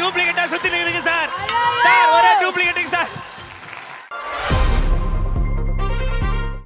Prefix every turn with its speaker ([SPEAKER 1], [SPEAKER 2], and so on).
[SPEAKER 1] டூப்ளிகேட்டா சுத்தி இருக்கு சார்.